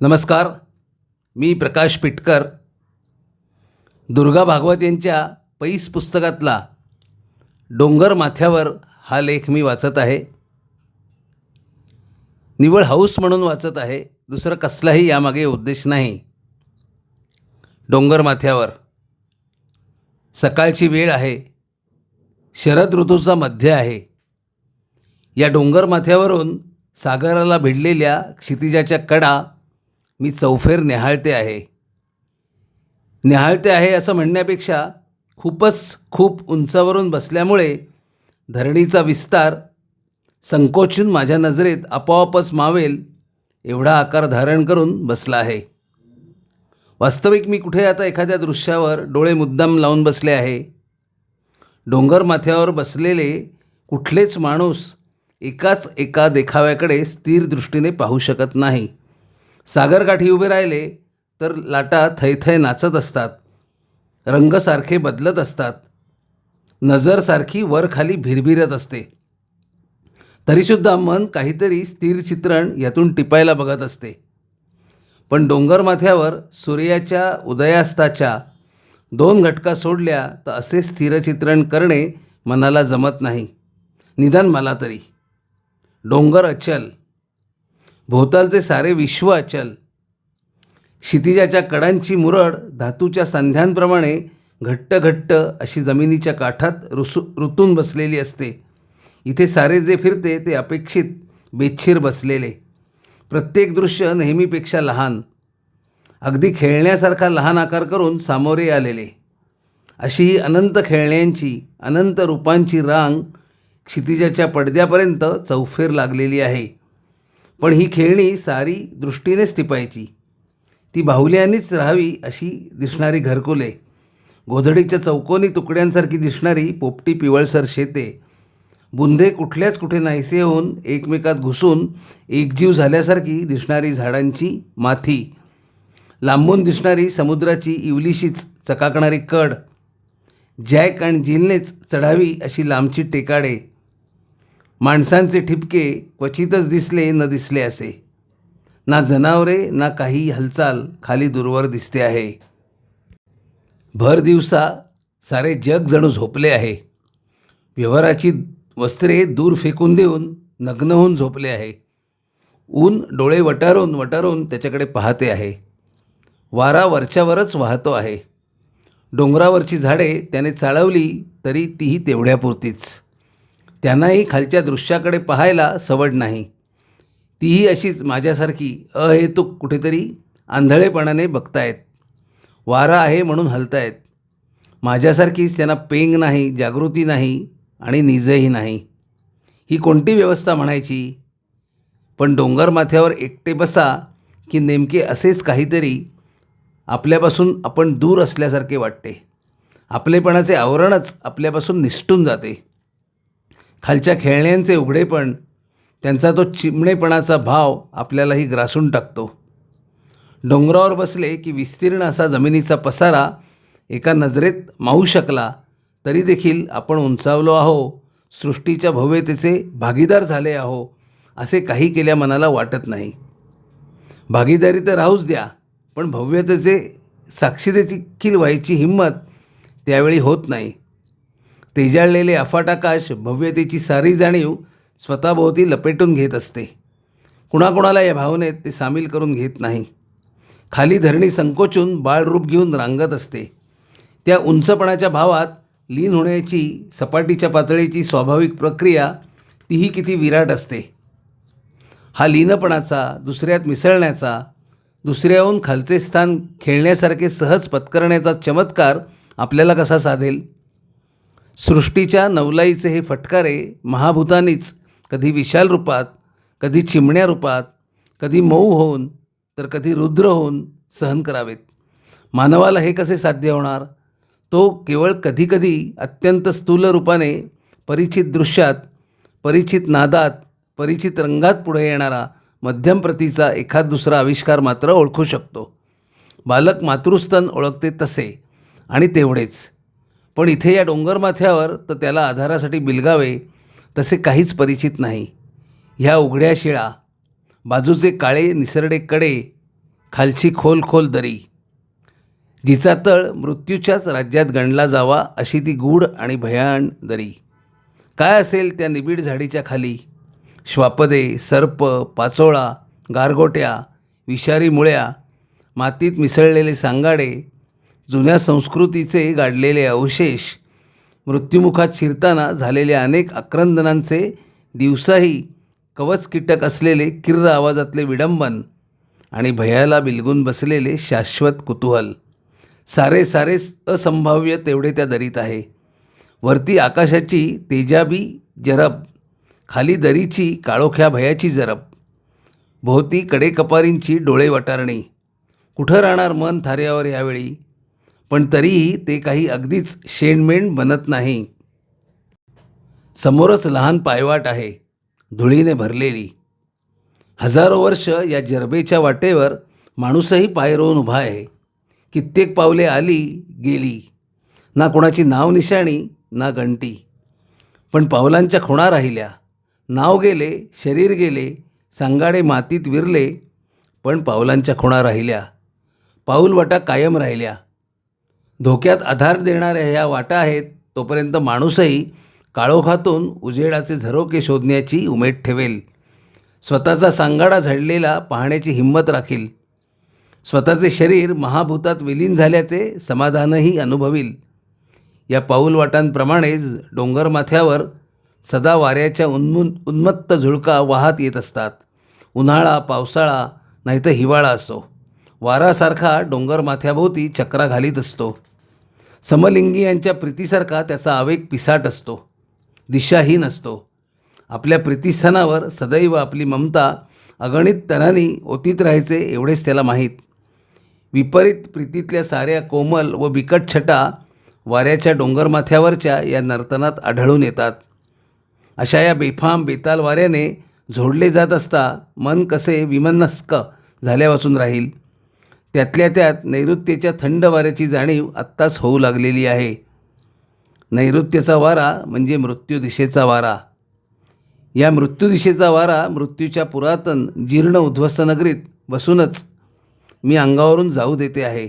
नमस्कार. मी प्रकाश पिटकर. दुर्गा भागवत यांच्या पैस पुस्तकातला डोंगर माथ्यावर हा लेख मी वाचत आहे. निवळ हाऊस म्हणून वाचत आहे. दुसरं कसलाही यामागे उद्देश नाही. डोंगर माथ्यावर. सकाळची वेळ आहे. शरद ऋतूचा मध्य आहे. या डोंगर माथ्यावरून सागराला भिडलेल्या क्षितिजाच्या कडा मी चौफेर न्याहाळते आहे. न्याहाळते आहे असं म्हणण्यापेक्षा खूपच खूप उंचावरून बसल्यामुळे धरणीचा विस्तार संकोचून माझ्या नजरेत आपोआपच मावेल एवढा आकार धारण करून बसला आहे. वास्तविक मी कुठे आता एखाद्या दृश्यावर डोळे मुद्दाम लावून बसले आहे? डोंगर माथ्यावर बसलेले कुठलेच माणूस एकाच एका देखाव्याकडे स्थिर दृष्टीने पाहू शकत नाही. सागरकाठी उभे राहिले तर लाटा थैथय नाचत असतात. रंगसारखे बदलत असतात. नजरसारखी वरखाली वर खाली भिरभिरत असते. तरीसुद्धा मन काहीतरी स्थिर चित्रण यातून टिपायला बघत असते. पण डोंगरमाथ्यावर सूर्याच्या उदयास्ताच्या दोन घटका सोडल्या तर असे स्थिरचित्रण करणे मनाला जमत नाही. निदान मला तरी. डोंगर अचल. भोवतालचे सारे विश्व अचल. क्षितिजाच्या कडांची मुरड धातूच्या सांध्यांप्रमाणे घट्ट घट्ट अशी जमिनीच्या काठात रुसू ऋतून बसलेली असते. इथे सारे जे फिरते ते अपेक्षित बेच्छीर बसलेले. प्रत्येक दृश्य नेहमीपेक्षा लहान. अगदी खेळण्यासारखा लहान आकार करून सामोरे आलेले. अशी ही अनंत खेळण्यांची अनंत रूपांची रांग क्षितिजाच्या पडद्यापर्यंत चौफेर लागलेली आहे. पण ही खेळणी सारी दृष्टीनेच टिपायची. ती बाहुल्यांनीच राहावी अशी दिसणारी घरकुले. गोधडीच्या चौकोनी तुकड्यांसारखी दिसणारी पोपटी पिवळसर शेते. बुंदे कुठल्याच कुठे नाहीसे होऊन एकमेकात घुसून एकजीव झाल्यासारखी दिसणारी झाडांची माथी. लांबून दिसणारी समुद्राची इवलीशीच चकाकणारी कड. जॅक आणि जिलनेच चढावी अशी लांबची टेकाडे. माणसांचे ठिपके क्वचितच दिसले न दिसले असे. ना जनावरे ना काही हालचाल खाली दूरवर दिसते आहे. भर दिवसा सारे जग जणू झोपले आहे. व्यवहाराची वस्त्रे दूर फेकून देऊन नग्न होऊन झोपले आहे. ऊन डोळे वटारून वटारून त्याच्याकडे पाहते आहे. वारा वरच्यावरच वाहतो आहे. डोंगरावरची झाडे त्याने चाळवली तरी तीही तेवढ्यापुरतीच. त्यांनाही खालच्या दृश्याकडे पाहायला सवड नाही. तीही अशीच माझ्यासारखी अहेतुक कुठेतरी आंधळेपणाने बघतायत. वारा आहे म्हणून हलतायत. माझ्यासारखीच त्यांना पेंग नाही जागृती नाही आणि निजही नाही. ही कोणती व्यवस्था म्हणायची? पण डोंगर माथ्यावर एकटे बसा की नेमके असेच काहीतरी आपल्यापासून आपण दूर असल्यासारखे वाटते. आपलेपणाचे आवरणच आपल्यापासून निसटून जाते. खालच्या खेळण्यांचे उघडेपण त्यांचा तो चिमणेपणाचा भाव आपल्यालाही ग्रासून टाकतो. डोंगरावर बसले की विस्तीर्ण असा जमिनीचा पसारा एका नजरेत मावू शकला तरी देखील आपण उंचावलो आहो सृष्टीच्या भव्यतेचे भागीदार झाले आहो असे काही केल्या मनाला वाटत नाही. भागीदारी तर राहूच द्या पण भव्यतेचे साक्षी देखील व्हायची हिंमत त्यावेळी होत नाही. तेजाळलेले अफाट आकाश भव्यतेची सारी जाणीव स्वतःभोवती लपेटून घेत असते. कुणाकुणाला या भावनेत ते सामील करून घेत नाही. खाली धरणी संकोचून बाळरूप घेऊन रांगत असते. त्या उंचपणाच्या भावात लीन होण्याची सपाटीच्या पातळीची स्वाभाविक प्रक्रिया तीही किती विराट असते. हा लीनपणाचा दुसऱ्यात मिसळण्याचा दुसऱ्याहून खालचे स्थान खेळण्यासारखे सहज पत्करण्याचा चमत्कार आपल्याला कसा साधेल? सृष्टीच्या नवलाईचे हे फटकारे महाभूतानीच कधी विशाल रूपात कधी चिमण्या रूपात कधी मऊ होऊन तर कधी रुद्र होऊन सहन करावेत. मानवाला हे कसे साध्य होणार? तो केवळ कधीकधी अत्यंत स्थूल रूपाने परिचित दृश्यात परिचित नादात परिचित रंगात पुढे येणारा मध्यम प्रतीचा एखाद दुसरा आविष्कार मात्र ओळखू शकतो. बालक मातृस्तन ओळखते तसे आणि तेवढेच. पण इथे या डोंगरमाथ्यावर तर त्याला आधारासाठी बिलगावे तसे काहीच परिचित नाही. ह्या उघड्या शिळा बाजूचे काळे निसरडे कडे खालची खोल खोल दरी. जिचा तळ मृत्यूच्याच राज्यात गणला जावा अशी ती गूढ आणि भयाण दरी. काय असेल त्या निबिड झाडीच्या खाली? श्वापदे सर्प पाचोळा गारगोट्या विषारी मुळ्या मातीत मिसळलेले सांगाडे जुन्या संस्कृतीचे गाडलेले अवशेष मृत्युमुखात शिरताना झालेल्या अनेक आक्रंदनांचे दिवसाही कवच कीटक असलेले किर्र आवाजातले विडंबन आणि भयाला बिलगून बसलेले शाश्वत कुतूहल. सारे सारे असंभाव्य तेवढे त्या दरीत आहे. वरती आकाशाची तेजाबी जरब खाली दरीची काळोख्या भयाची जरब भोवती कडेकपारींची डोळे वटारणी. कुठं राहणार मन थाऱ्यावर यावेळी पण तरीही ते काही अगदीच शेणमेण बनत नाही. समोरच लहान पायवाट आहे धुळीने भरलेली. हजारो वर्ष या जरबेच्या वाटेवर माणूसही पाय रोवून उभा आहे. कित्येक पावले आली गेली. ना कोणाची नाव निशाणी ना गंटी पण पावलांच्या खुणा राहिल्या. नाव गेले शरीर गेले सांगाडे मातीत विरले पण पावलांच्या खुणा राहिल्या. पाऊलवाटा कायम राहिल्या. धोक्यात आधार देणाऱ्या ह्या वाटा आहेत तोपर्यंत माणूसही काळोखातून उजेडाचे झरोके शोधण्याची उमेद ठेवेल. स्वतःचा सांगाडा झडलेला पाहण्याची हिंमत राखील. स्वतःचे शरीर महाभूतात विलीन झाल्याचे समाधानही अनुभवील. या पाऊलवाटांप्रमाणेच डोंगरमाथ्यावर सदा वाऱ्याच्या उन्मुन उन्मत्त झुळका वाहत येत असतात. उन्हाळा पावसाळा नाहीतर हिवाळा असो. वारासारखा डोंगरमाथ्याभोवती चक्रा घालीत असतो. समलिंगी यांच्या प्रीतीसारखा त्याचा आवेग पिसाट असतो. दिशाहीन असतो. आपल्या प्रीतिस्थानावर सदैव आपली ममता अगणित तणांनी ओतीत राहायचे एवढेच त्याला माहीत. विपरीत प्रीतीतल्या साऱ्या कोमल व बिकट छटा वाऱ्याच्या डोंगरमाथ्यावरच्या या नर्तनात आढळून येतात. अशा या बेफाम बेताल वाऱ्याने झोडले जात असता मन कसे विमनस्क झाल्यावाचून राहील. त्यातल्या त्यात नैऋत्येच्या थंड वाऱ्याची जाणीव आत्ताच होऊ लागलेली आहे. नैऋत्येचा वारा म्हणजे मृत्यू दिशेचा वारा. या मृत्यूदिशेचा वारा मृत्यूच्या पुरातन जीर्ण उद्ध्वस्त नगरीत बसूनच मी अंगावरून जाऊ देते आहे.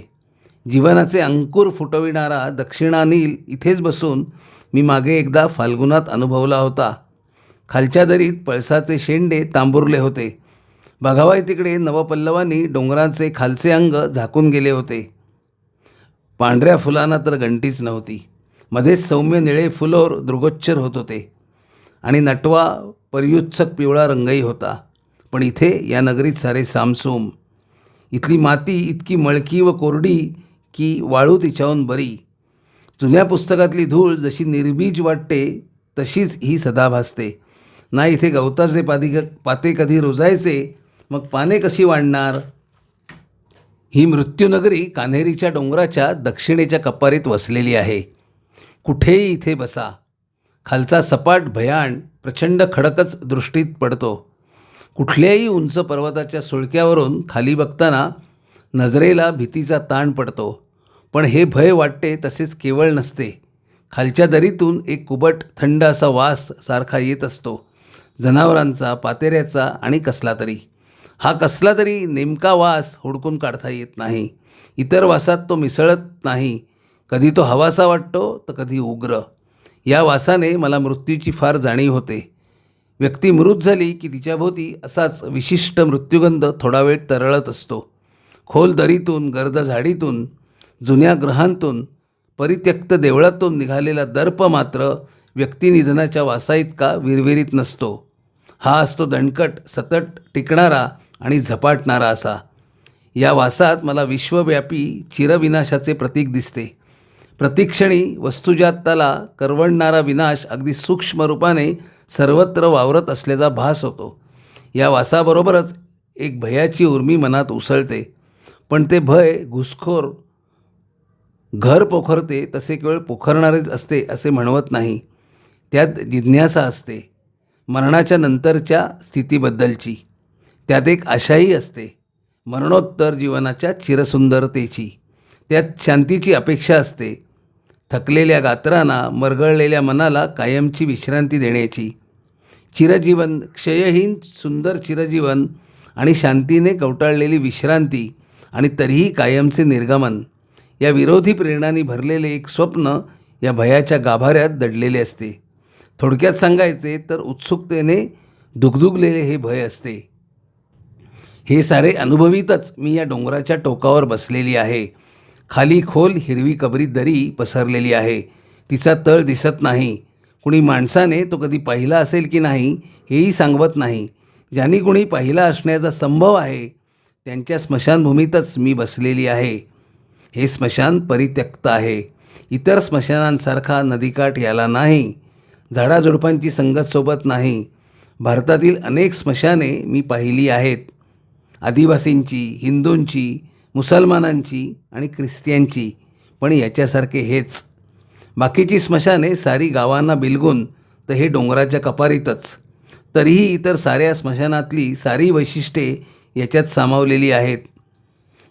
जीवनाचे अंकुर फुटविणारा दक्षिणानील इथेच बसून मी मागे एकदा फाल्गुनात अनुभवला होता. खालच्या दरीत पळसाचे शेंडे तांबुरले होते. बघावाय तिकडे. नवपल्लवांनी डोंगराचे खालचे अंग झाकून गेले होते. पांढऱ्या फुलांना तर गंटीच नव्हती. मध्येच सौम्य निळे फुलोर दृगोच्चर होत होते. आणि नटवा पर्युत्सक पिवळा रंगही होता. पण इथे या नगरीत सारे सामसूम. इथली माती इतकी मळकी व कोरडी की वाळू तिच्याहून बरी. जुन्या पुस्तकातली धूळ जशी निर्बीज वाटते तशीच ही सदा भासते. ना इथे गवताचे पादी पाते कधी रुजायचे मग पाने कशी वाढणार? ही मृत्यूनगरी कान्हेरीच्या डोंगराच्या दक्षिणेच्या कपारीत वसलेली आहे. कुठेही इथे बसा. खालचा सपाट भयाण प्रचंड खडकच दृष्टीत पडतो. कुठल्याही उंच पर्वताच्या सुळक्यावरून खाली बघताना नजरेला भीतीचा ताण पडतो. पण हे भय वाटते तसेच केवळ नसते. खालच्या दरीतून एक कुबट थंड असा वास सारखा येत असतो. जनावरांचा पातेऱ्याचा आणि कसला तरी. हा कसला तरी नेमका वास हुडकून काढता येत नाही. इतर वासात तो मिसळत नाही. कधी तो हवासा वाटतो तर कधी उग्र. या वासाने मला मृत्यूची फार जाणीव होते. व्यक्ती मृत झाली की तिच्याभोवती असाच विशिष्ट मृत्युगंध थोडा वेळ तरळत असतो. खोल दरीतून गर्द झाडीतून जुन्या ग्रहांतून परित्यक्त देवळातून निघालेला दर्प मात्र व्यक्तिनिधनाच्या वासाइतका विरविरीत नसतो. हा असतो दणकट सतत टिकणारा आणि झपाटणारा असा. या वासात मला विश्वव्यापी चिरविनाशाचे प्रतीक दिसते. प्रतिक्षणी वस्तुजाताला करवडणारा विनाश अगदी सूक्ष्म रूपाने सर्वत्र वावरत असल्याचा भास होतो. या वासाबरोबरच एक भयाची उर्मी मनात उसळते. पण ते भय घुसखोर घर पोखरते तसे केवळ पोखरणारेच असते असे म्हणवत नाही. त्यात जिज्ञासा असते मरणाच्या नंतरच्या स्थितीबद्दलची. त्यात एक आशाही असते. मरणोत्तर जीवनाच्या चिरसुंदरतेची. त्यात शांतीची अपेक्षा असते. थकलेल्या गात्रांना मरगळलेल्या मनाला कायमची विश्रांती देण्याची. चिरजीवन क्षयहीन सुंदर चिरजीवन आणि शांतीने कवटाळलेली विश्रांती आणि तरीही कायमचे निर्गमन. या विरोधी प्रेरणांनी भरलेले एक स्वप्न या भयाच्या गाभाऱ्यात दडलेले असते. थोडक्यात सांगायचे तर उत्सुकतेने दुगदुगलेले हे भय असते. हे सारे अनुभवीतच मी या डोंगराच्या टोकावर बसलेली आहे. खाली खोल हिरवी कबरी दरी पसरलेली आहे. तिचा तळ दिसत नाही. कुणी माणसाने तो कधी पाहिला असेल की नाही हेही सांगवत नाही. ज्यांनी कुणी पाहिला असण्याचा संभव आहे त्यांच्या स्मशानभूमीतच मी बसलेली आहे. हे स्मशान परित्यक्त आहे. इतर स्मशानांसारखा नदीकाठ याला नाही. झाडाझुडपांची संगत सोबत नाही. भारतातील अनेक स्मशाने मी पाहिली आहेत. आदिवासींची हिंदूंची मुसलमानांची आणि ख्रिस्त्यांची. पण याच्यासारखे हेच. बाकीची स्मशाने सारी गावांना बिलगून तर हे डोंगराच्या कपारीतच. तरीही इतर साऱ्या स्मशानातली सारी वैशिष्ट्ये याच्यात सामावलेली आहेत.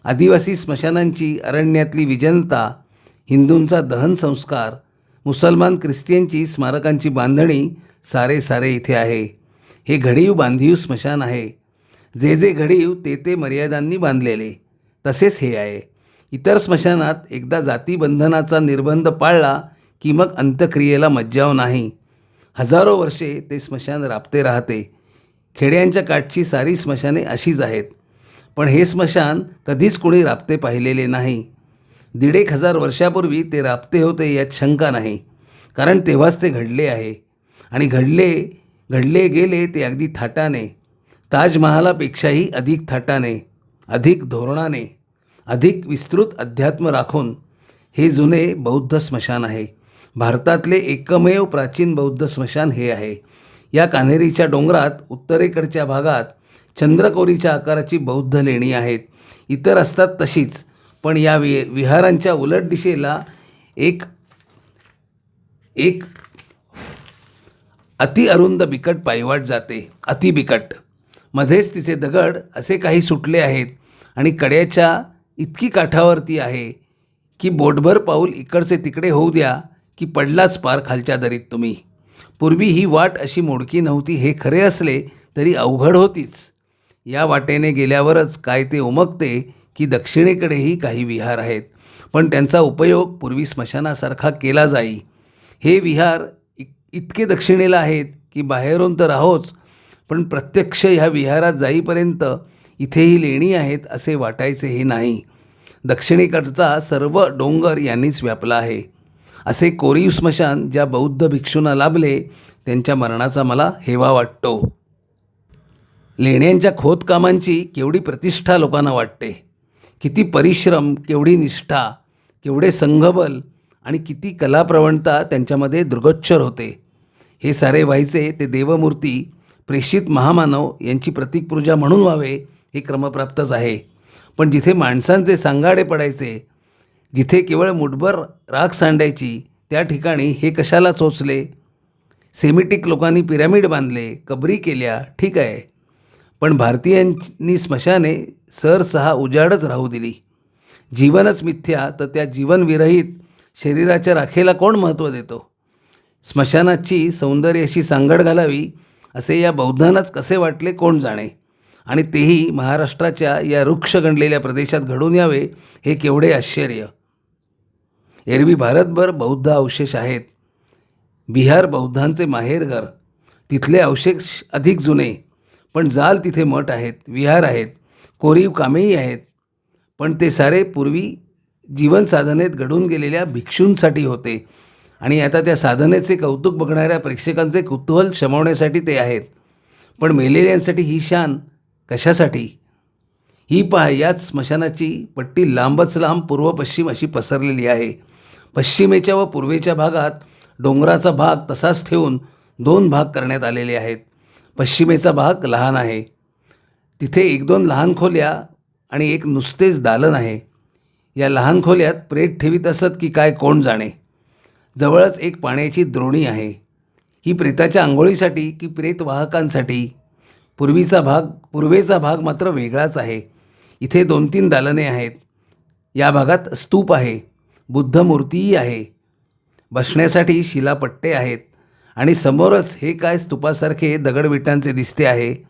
आदिवासी स्मशानांची अरण्यातली विजनता हिंदूंचा दहन संस्कार मुसलमान ख्रिस्तियांची स्मारकांची बांधणी सारे सारे इथे आहे. हे घडीव बांधीव स्मशान आहे. जे जे घडीव ते ते मर्यादांनी बांधलेले. तसेच हे आहे. इतर स्मशानात एकदा जातीबंधनाचा निर्बंध पाळला की मग अंत्यक्रियेला मज्जाव नाही. हजारो वर्षे ते स्मशान राबते राहते. खेड्यांच्या काठची सारी स्मशाने अशीच आहेत. पण हे स्मशान कधीच कोणी राबते पाहिलेले नाही. दीड एक हजार वर्षापूर्वी ते राबते होते यात शंका नाही. कारण तेव्हाच ते घडले आहे. आणि घडले घडले गेले ते अगदी थाटाने. ताजमहालापेक्षाही अधिक थाटाने अधिक धोरणाने अधिक विस्तृत अध्यात्म राखून हे जुने बौद्ध स्मशान आहे. भारतातले एकमेव प्राचीन बौद्ध स्मशान हे आहे. या कान्हेरीच्या डोंगरात उत्तरेकडच्या भागात चंद्रकोरीच्या आकाराची बौद्ध लेणी आहेत. इतर असतात तशीच पण या वि विहारांच्या उलट दिशेला एक एक अतिअरुंद बिकट पायवाट जाते. अति बिकट मध्येच तिचे दगड असे काही सुटले आहेत आणि कड्याच्या इतकी काठावरती आहे की बोटभर पाऊल इकडचे तिकडे होऊ द्या की पडलाच पार खालच्या दरीत तुम्ही. पूर्वी ही वाट अशी मोडकी नव्हती हे खरे असले तरी अवघड होतीच. या वाटेने गेल्यावरच काय ते उमगते की दक्षिणेकडेही काही विहार आहेत. पण त्यांचा उपयोग पूर्वी स्मशानासारखा केला जाई. हे विहार इ इतके दक्षिणेला आहेत की बाहेरून तर आहोच पण प्रत्यक्ष ह्या विहारात जाईपर्यंत इथेही लेणी आहेत असे वाटायचेही नाही. दक्षिणेकडचा सर्व डोंगर यांनीच व्यापला आहे. असे कोरीव स्मशान ज्या बौद्ध भिक्षूंना लाभले त्यांच्या मरणाचा मला हेवा वाटतो. लेण्यांच्या खोदकामांची केवढी प्रतिष्ठा लोकांना वाटते. किती परिश्रम केवढी निष्ठा केवढे संघबल आणि किती कलाप्रवणता त्यांच्यामध्ये दृगोच्चर होते. हे सारे व्हायचे ते देवमूर्ती प्रेषित महामानव यांची प्रतीकपूजा म्हणून व्हावे हे क्रमप्राप्तच आहे. पण जिथे माणसांचे सांगाडे पडायचे जिथे केवळ मुठभर राख सांडायची त्या ठिकाणी हे कशाला चोचले सेमिटिक लोकांनी पिरॅमिड बांधले कबरी केल्या ठीक आहे. पण भारतीयांनी स्मशाने सरसहा उजाडच राहू दिली. जीवनच मिथ्या तर त्या जीवनविरहित शरीराच्या राखेला कोण महत्त्व देतो? स्मशानाची सौंदर्याशी सांगड घालावी असे या बौद्धांनाच कसे वाटले कोण जाणे? आणि तेही महाराष्ट्राच्या या वृक्ष गणलेल्या प्रदेशात घडून यावे हे केवढे आश्चर्य. एरवी भारतभर बौद्ध अवशेष आहेत. बिहार बौद्धांचे माहेरघर तिथले अवशेष अधिक जुने. पण जाल तिथे मठ आहेत विहार आहेत कोरीव कामेही आहेत. पण ते सारे पूर्वी जीवनसाधनेत घडून गेलेल्या भिक्षूंसाठी होते. आणि आता त्या साधनेचे कौतुक बघणाऱ्या प्रेक्षकांचे कुतूहल शमवण्यासाठी ते आहेत. पण मेलेल्यांसाठी ही शान कशासाठी? ही पहा याच स्मशानाची पट्टी लांबच लांब पूर्व पश्चिम अशी पसरलेली आहे. पश्चिमेच्या व पूर्वेच्या भागात डोंगराचा भाग तसाच ठेवून दोन भाग करण्यात आलेले आहेत. पश्चिमेचा भाग लहान आहे. तिथे एक दोन लहान खोल्या आणि एक नुसतेच दालन आहे. या लहान खोल्यात प्रेत ठेवीत असत की काय कोण जाणे? जवळच एक पाण्याची द्रोणी आहे. ही प्रेताच्या आंघोळीसाठी की प्रेत वाहकांसाठी पूर्वीचा भाग पूर्वेचा भाग मात्र वेगळाच आहे. इथे दोन तीन दालने आहेत. या भागात स्तूप आहे. बुद्ध मूर्तीही आहे. बसण्यासाठी शिलापट्टे आहेत. आणि समोरच हे काय स्तूपासारखे दगडविटांचे दिसते आहे.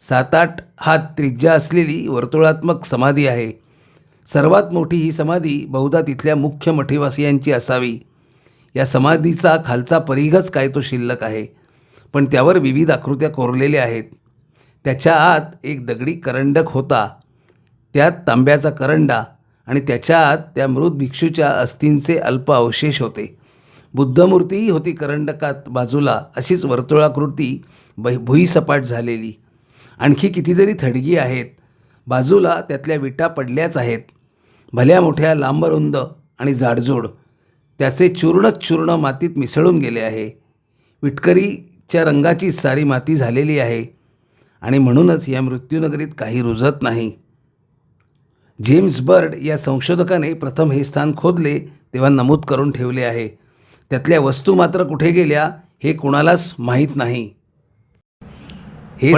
सात आठ हात त्रिज्या असलेली वर्तुळात्मक समाधी आहे. सर्वात मोठी ही समाधी बहुधा तिथल्या मुख्य मठीवासियांची असावी. या समाधीचा खालचा परिघच काय तो शिल्लक आहे. पण त्यावर विविध आकृत्या कोरलेल्या आहेत. त्याच्या आत एक दगडी करंडक होता. त्यात तांब्याचा करंडा आणि त्याच्या आत त्या मृत भिक्षूच्या अस्थींचे अल्प अवशेष होते. बुद्धमूर्तीही होती करंडकात बाजूला. अशीच वर्तुळाकृती बै भुईसपाट झालेली. आणखी कितीतरी थडगी आहेत. बाजूला त्यातल्या विटा पडल्याच आहेत. भल्या मोठ्या लांबरुंद आणि जाडजूड. त्याचे चूर्ण चूर्ण मातीत मिसळून गेले आहे. विटकरीच्या रंगाची सारी माती झालेली आहे आणि म्हणूनच या मृत्यूनगरीत काही रुजत नाही. जेम्स बर्ड या संशोधकाने प्रथम हे स्थान खोदले तेव्हा नमूद करून ठेवले आहे. त्यातल्या वस्तू मात्र कुठे गेल्या हे कुणालाच माहीत नाही. हे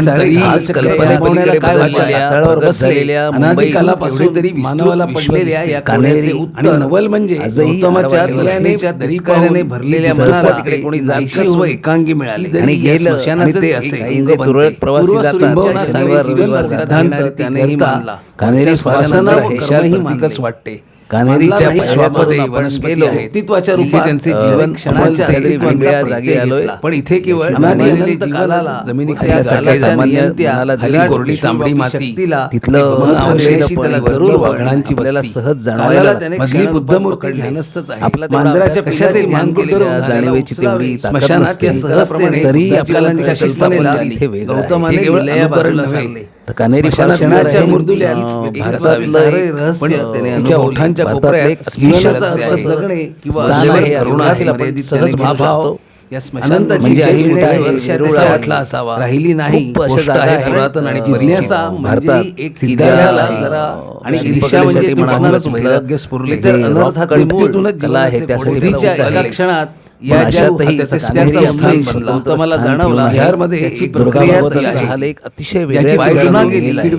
नवल म्हणजे एकांगी मिळाले. आणि प्रवासी जातात. मानले. वाटते. श्वासामध्ये आपण वनस्पती इथे रूपात त्यांचे जीवन वेगळ्या जागी आलोय. पण इथे केवळ जमिनी खाली खाली सारख्या सारख्या सामान्य दिली कोरडी तांबडी माती तिथलं त्याला जरूर वागणांची आपल्याला. सहज जाणवायला. मधली बुद्धमूर्ती पकडले. ध्यानस्थच आहे आपला तेवढा मांजराच्या केला, ध्यान करून जाणीवेची तेवढी नसते. सहजपणे तरी आपल्याला कलांच्या त्याची कल्पनेला स्थापना इथे वेगळं आहे. गौतमाने हे केवळ तर कानेरी स्मशानाच्या तिच्या. ओठांच्या कोपऱ्यात एक अर्थ जगणे किंवा सहज भाव. या म्हणजे म्हणजे असावा. राहिली नाही. गोष्ट आहे पुरातन आणि जिज्ञासा. म्हणजे भारतात एक सिद्धार्थाला किल्ल्याला जरा आणि ईर्ष्या म्हणजे वैराग्य स्फुरले. अनर्थाचे मूळ कला आहे त्यासाठी क्षणात या स्थान जाणवला बिहारमध्ये प्रक्रिया हा. लेख अतिशय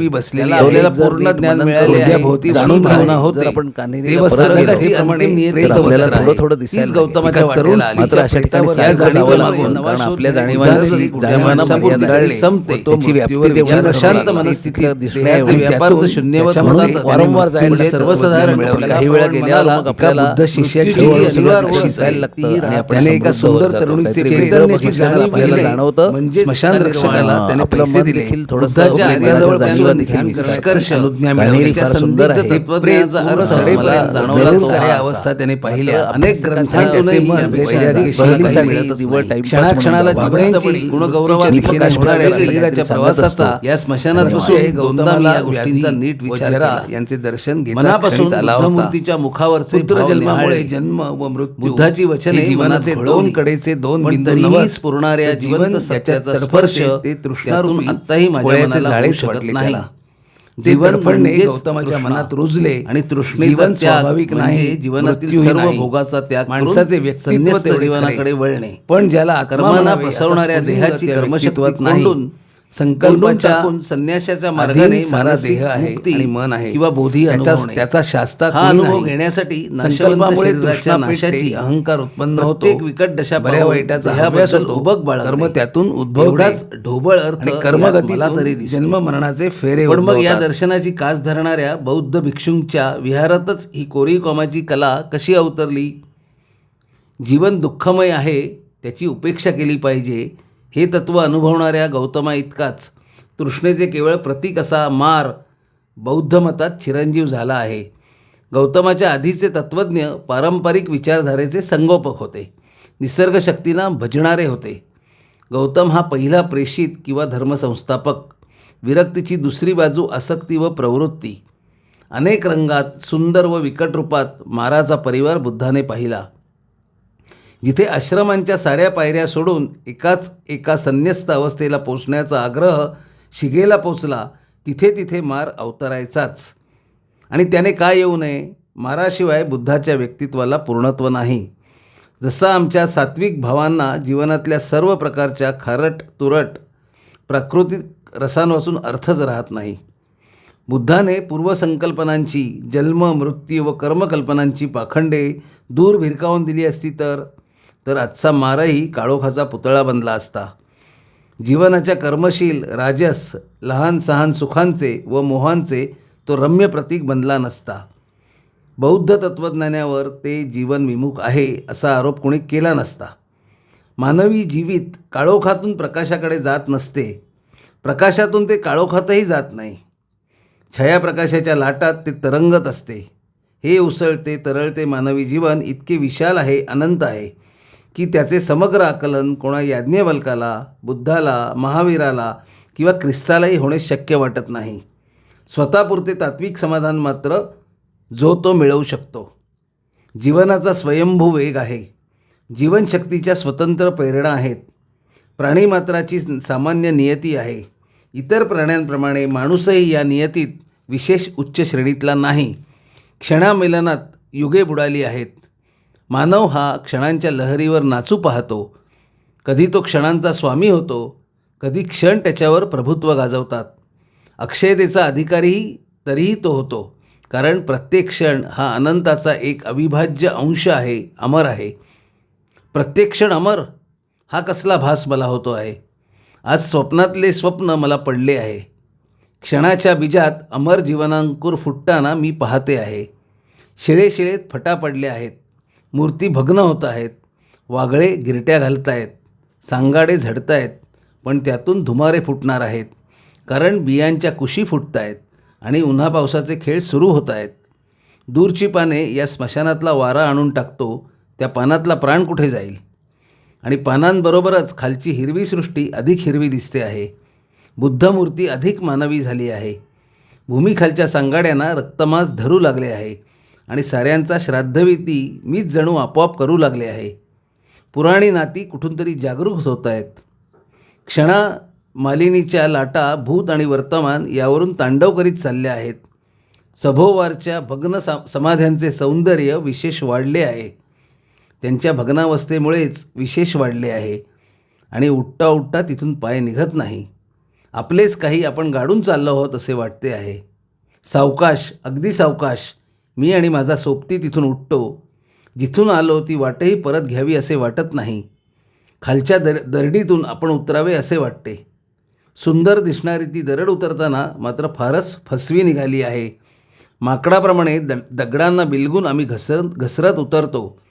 बसलेली पूर्ण ज्ञान मिळाले. हृदयाभोवती जाणून वस्त्र घेऊन आहे. जर आपण कानेरीला ते परत वस्त्र गेलो, प्रथेप्रमाणे तर प्रेत आपल्याला वस्त्र थोडं. थोडं. गौतमाच्या वाटेला. मात्र अशा ठिकाणी शोध आपल्या. जाणीवांना. संपते. त्याची व्याप्ती मृत्यूवर तेवढी विचार प्रशांत करणे, मनस्थितीत इतकं दिसणे देहाचे आणि व्यापार होतात. वारंवार जायला सर्वसाधारण. काही वेळा मग आपल्याला शिष्याची दिसायला लागतं त्याने एका सुंदर. तरुणीचे चैतन्याची जाणीव आपल्याला जाणवतं. म्हणजे स्मशान रक्षकाला त्याने पैसे दिले. अवस्था त्याने पाहिल्या. अनेक क्षणाक्षणाला. शरीराच्या प्रवासाचा. या स्मशानात बसून हे गौतमाला गोष्टींचा नीट विचार यांचे दर्शन मनापासून. बुद्धमूर्तीच्या मुखावरचे जन्मामुळे. जन्म व मृत्यू बुद्धाची वचने हे जीवनाचे दोन. कडेचे दोन पण बिंदू तरीही नव्हत. स्फुरणाऱ्या ते जिवंत जीवन सत्याचा स्पर्श ते त्यातून तृष्णारूपी आत्ताही माझ्या शकत वाटले नाही. ते तडफडणे गौतमाच्या. मनात रुजले आणि तृष्णेचा स्वाभाविक म्हणजे नाही जीवनातील मृत्यूही सर्व. भोगाचा त्याग माणसाचे व्यक्तित्व जीवनाकडे. वळणे. पण ज्याला कर्मांना स्फुलिंग देहाची व्यक्तित्वात नाही. संकल्पाच्या टाकून संन्याशाच्या मार्गाने मानसिक देह आहे मन आहे किंवा बोधी त्याचा शास्ता हा अनुभव. घेण्यासाठी संकल्पामुळे नाशाची अहंकार उत्पन्न होतो प्रत्येक विकट दशा बऱ्या वाईटाचा देहाबद्दल अभ्यास होतो उबक बाळगणे. कर्म त्यातून उद्भवते एवढाच ढोबळ अर्थ आणि यात कर्मगती मला तरी. जन्म मरणाचे फेरे पण मग या. दर्शनाची कास धरणाऱ्या बौद्ध भिक्षूंच्या विहारातच ही कोरी कॉमाची कला कशी अवतरली जीवन दुःखमय आहे त्याची उपेक्षा केली पाहिजे हे तत्त्व अनुभवणाऱ्या गौतमा इतकाच. तृष्णेचे केवळ प्रतीक असा मार बौद्ध मतात चिरंजीव झाला आहे. गौतमाच्या आधीचे तत्त्वज्ञ पारंपरिक विचारधारेचे संगोपक होते. निसर्गशक्तींना भजणारे होते. गौतम हा पहिला प्रेषित किंवा धर्मसंस्थापक. विरक्तीची दुसरी बाजू आसक्ती व प्रवृत्ती. अनेक रंगात सुंदर व विकट रूपात माराचा परिवार बुद्धाने पाहिला. जिथे आश्रमांच्या साऱ्या पायऱ्या सोडून एकाच एका संन्यस्त अवस्थेला पोचण्याचा आग्रह शिगेला पोचला तिथे तिथे मार अवतरायचाच. आणि त्याने काय येऊ नये? माराशिवाय बुद्धाच्या व्यक्तित्वाला पूर्णत्व नाही. जसं आमच्या सात्विक भावांना जीवनातल्या सर्व प्रकारच्या खारट तुरट प्राकृतिक रसांपासून अर्थच राहत नाही. बुद्धाने पूर्वसंकल्पनांची जन्म मृत्यू व कर्मकल्पनांची पाखंडे दूर भिरकावून दिली असती तर तर आजचा मारही काळोखाचा पुतळा बनला असता. जीवनाच्या कर्मशील राजस लहान सहान सुखांचे व मोहांचे तो रम्य प्रतीक बनला नसता. बौद्ध तत्त्वज्ञानावर ते जीवन विमुख आहे असा आरोप कोणी केला नसता. मानवी जीवित काळोखातून प्रकाशाकडे जात नसते. प्रकाशातून ते काळोखातही जात नाही. छायाप्रकाशाच्या लाटात ते तरंगत असते. हे उसळते तरळते मानवी जीवन इतके विशाल आहे अनंत आहे. की त्याचे समग्र आकलन कोणा याज्ञवल्काला बुद्धाला महावीराला किंवा ख्रिस्तालाही होणे शक्य वाटत नाही. स्वतःपुरते तात्विक समाधान मात्र जो तो मिळवू शकतो. जीवनाचा स्वयंभू वेग आहे. जीवनशक्तीच्या स्वतंत्र प्रेरणा आहेत. प्राणीमात्राची सामान्य नियती आहे. इतर प्राण्यांप्रमाणे माणूसही या नियतीत विशेष उच्च श्रेणीतला नाही. क्षणामिलनात युगे बुडाली आहेत. मानव हा क्षणांच्या लहरीवर नाचू पाहतो. कधी तो क्षणांचा स्वामी होतो कधी क्षण त्याच्यावर प्रभुत्व गाजवतात. अक्षयतेचा अधिकारीही तरीही तो होतो कारण प्रत्येक क्षण हा अनंताचा एक अविभाज्य अंश आहे अमर आहे. प्रत्येक क्षण अमर हा कसला भास मला होतो आहे. आज स्वप्नातले स्वप्न मला पडले आहे. क्षणाच्या बीजात अमर जीवनांकुर फुटताना मी पाहते आहे. शिळे शिळेत फटा पडल्या आहेत. मूर्ती भग्न होत आहेत वागळे गिरट्या घालत आहेत सांगाडे झडत आहेत पण त्यातून धुमारे फुटणार आहेत. कारण बियांच्या कुशी फुटत आहेत आणि उन्हा पावसाचे खेळ सुरू होत आहेत. दूरची पाने या स्मशानातला वारा आणून टाकतो त्या पानातला प्राण कुठे जाईल? आणि पानांबरोबरच खालची हिरवी सृष्टी अधिक हिरवी दिसते आहे. बुद्धमूर्ती अधिक मानवी झाली आहे. भूमीखालच्या सांगाड्यांना रक्तमास धरू लागले आहे. आणि साऱ्यांचा श्राद्धविधी मीच जणू आपोआप करू लागले आहे. पुराणी नाती कुठून तरी जागरूक होत आहेत. क्षणा मालिनीच्या लाटा भूत आणि वर्तमान यावरून तांडव करीत चालल्या आहेत. सभोवारच्या भग्न सा समाध्यांचे सौंदर्य विशेष वाढले आहे. त्यांच्या भग्नावस्थेमुळेच विशेष वाढले आहे. आणि उठता उठता तिथून पाय निघत नाही. आपलेच काही आपण गाडून चाललो आहोत असे वाटते आहे. सावकाश अगदी सावकाश मी आणि माझा सोबती तिथून उठतो. जिथून आलो ती वाटही परत घ्यावी असे वाटत नाही. खालच्या दर दरडीतून आपण उतरावे असे वाटते. सुंदर दिसणारी ती दरड उतरताना मात्र फारच फसवी निघाली आहे. माकडाप्रमाणे द दगडांना बिलगून आम्ही घसरत घसरत उतरतो.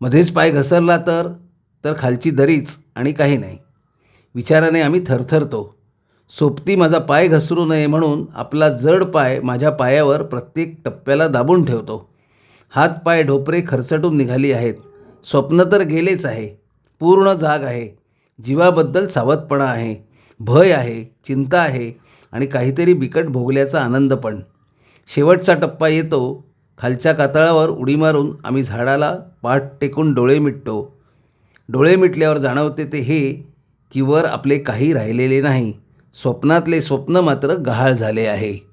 मध्येच पाय घसरला तर तर खालची दरीच आणि काही नाही. विचाराने आम्ही थरथरतो. सोबती माझा पाय घसरू नये म्हणून आपला जड पाय माझ्या पायावर प्रत्येक टप्प्याला दाबून ठेवतो. हात पाय ढोपरे खरचटून निघाली आहेत. स्वप्न तर गेलेच आहे. पूर्ण जाग आहे. जीवाबद्दल सावधपणा आहे. भय आहे. चिंता आहे. आणि काहीतरी बिकट भोगल्याचा आनंद पण. शेवटचा टप्पा येतो. खालच्या कातळावर उडी मारून आम्ही झाडाला पाठ टेकून डोळे मिटतो. डोळे मिटल्यावर जाणवते ते हे की वर आपले काही राहिलेले नाही. स्वप्नातले स्वप्न मात्र गहाळ झाले आहे.